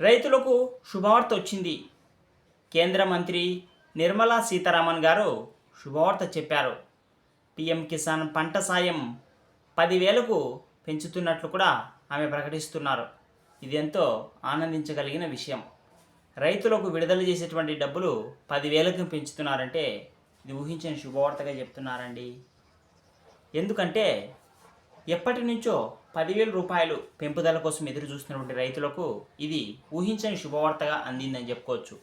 రైతులకు శుభవార్త వచ్చింది. కేంద్ర మంత్రి నిర్మలా సీతారామన్ గారు శుభవార్త చెప్పారు. పిఎం కిసాన్ పంట సాయం పదివేలకు పెంచుతున్నట్లు కూడా ఆమె ప్రకటిస్తున్నారు. ఇది ఎంతో ఆనందించగలిగిన విషయం. రైతులకు విడుదల చేసేటువంటి డబ్బులు పదివేలకు పెంచుతున్నారంటే ఇది ఊహించని శుభవార్తగా చెప్తున్నారండి. ఎందుకంటే ఎప్పటి నుంచో పదివేల రూపాయలు పెంపుదల కోసం ఎదురు చూస్తున్నటువంటి రైతులకు ఇది ఊహించని శుభవార్తగా అందిందని చెప్పుకోవచ్చు.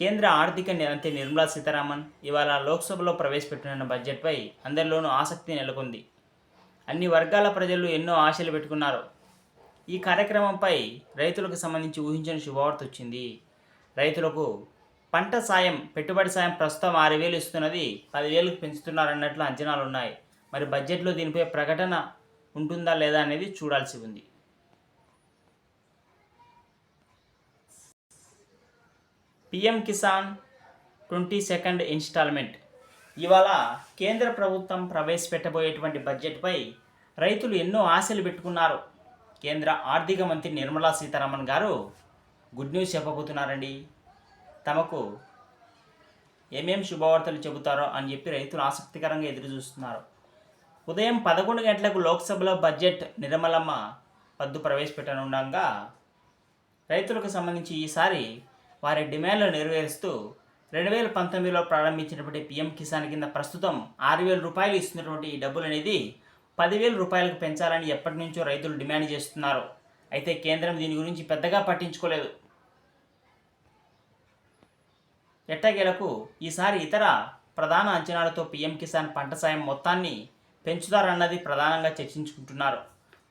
కేంద్ర ఆర్థిక మంత్రి నిర్మలా సీతారామన్ ఇవాళ లోక్సభలో ప్రవేశపెట్టిన బడ్జెట్పై అందరిలోనూ ఆసక్తి నెలకొంది. అన్ని వర్గాల ప్రజలు ఎన్నో ఆశలు పెట్టుకున్నారు. ఈ కార్యక్రమంపై రైతులకు సంబంధించి ఊహించని శుభవార్త వచ్చింది. రైతులకు పంట సాయం పెట్టుబడి సాయం ప్రస్తుతం ఆరు వేలు ఇస్తున్నది పదివేలకు పెంచుతున్నారన్నట్లు అంచనాలు ఉన్నాయి మరి బడ్జెట్లో దీనిపై ప్రకటన ఉంటుందా లేదా అనేది చూడాల్సి ఉంది. PM Kisan twenty second installment. ఇవాళ కేంద్ర ప్రభుత్వం ప్రవేశపెట్టబోయేటువంటి బడ్జెట్పై రైతులు ఎన్నో ఆశలు పెట్టుకున్నారు. కేంద్ర ఆర్థిక మంత్రి నిర్మలా సీతారామన్ గారు గుడ్ న్యూస్ చెప్పబోతున్నారండి. తమకు ఏమేం శుభవార్తలు చెబుతారో అని చెప్పి రైతులు ఆసక్తికరంగా ఎదురు చూస్తున్నారు ఉదయం పదకొండు గంటలకు లోక్సభలో బడ్జెట్ నిర్మలమ్మ పద్దు ప్రవేశపెట్టనుండగా రైతులకు సంబంధించి ఈసారి వారి డిమాండ్లు నెరవేరుస్తూ రెండు వేల పంతొమ్మిదిలో ప్రారంభించినటువంటి పిఎం కిసాన్ కింద ప్రస్తుతం ఆరు వేల రూపాయలు ఇస్తున్నటువంటి ఈ డబ్బులు అనేది పదివేల రూపాయలకు పెంచాలని ఎప్పటి నుంచో రైతులు డిమాండ్ చేస్తున్నారు. అయితే కేంద్రం దీని గురించి పెద్దగా పట్టించుకోలేదు. ఎట్టగేలకు ఈసారి ఇతర ప్రధాన అంచనాలతో పీఎం కిసాన్ పంట సాయం మొత్తాన్ని పెంచుతారన్నది ప్రధానంగా చర్చించుకుంటున్నారు.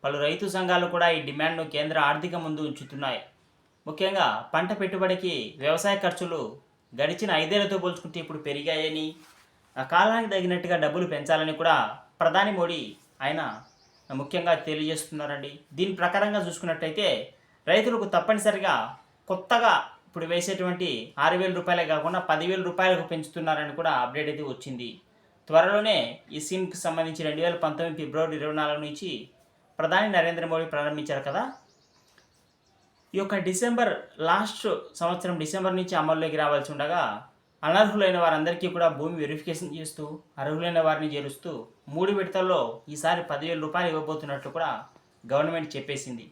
పలు రైతు సంఘాలు కూడా ఈ డిమాండ్ను కేంద్ర ఆర్థిక ముందు ఉంచుతున్నాయి. ముఖ్యంగా పంట పెట్టుబడికి వ్యవసాయ ఖర్చులు గడిచిన ఐదేళ్ళతో పోల్చుకుంటే ఇప్పుడు పెరిగాయని ఆ కాలానికి తగినట్టుగా డబ్బులు పెంచాలని కూడా ప్రధాని మోడీ ఆయన ముఖ్యంగా తెలియజేస్తున్నారండి. దీని ప్రకారంగా చూసుకున్నట్టయితే రైతులకు తప్పనిసరిగా కొత్తగా ఇప్పుడు వేసేటువంటి ఆరు వేల రూపాయలే కాకుండా పదివేల రూపాయలకు పెంచుతున్నారని కూడా అప్డేట్ అయితే వచ్చింది. త్వరలోనే ఈ స్కీమ్కి సంబంధించి రెండు వేల పంతొమ్మిది ఫిబ్రవరి ఇరవై నాలుగు నుంచి ప్రధాని నరేంద్ర మోడీ ప్రారంభించారు కదా. ఈ యొక్క డిసెంబర్ లాస్ట్ సంవత్సరం డిసెంబర్ నుంచి అమల్లోకి రావాల్సి ఉండగా అనర్హులైన వారందరికీ కూడా భూమి వెరిఫికేషన్ చేస్తూ అర్హులైన వారిని చేరుస్తూ మూడు విడతల్లో ఈసారి పదివేల రూపాయలు ఇవ్వబోతున్నట్లు కూడా గవర్నమెంట్ చెప్పేసింది.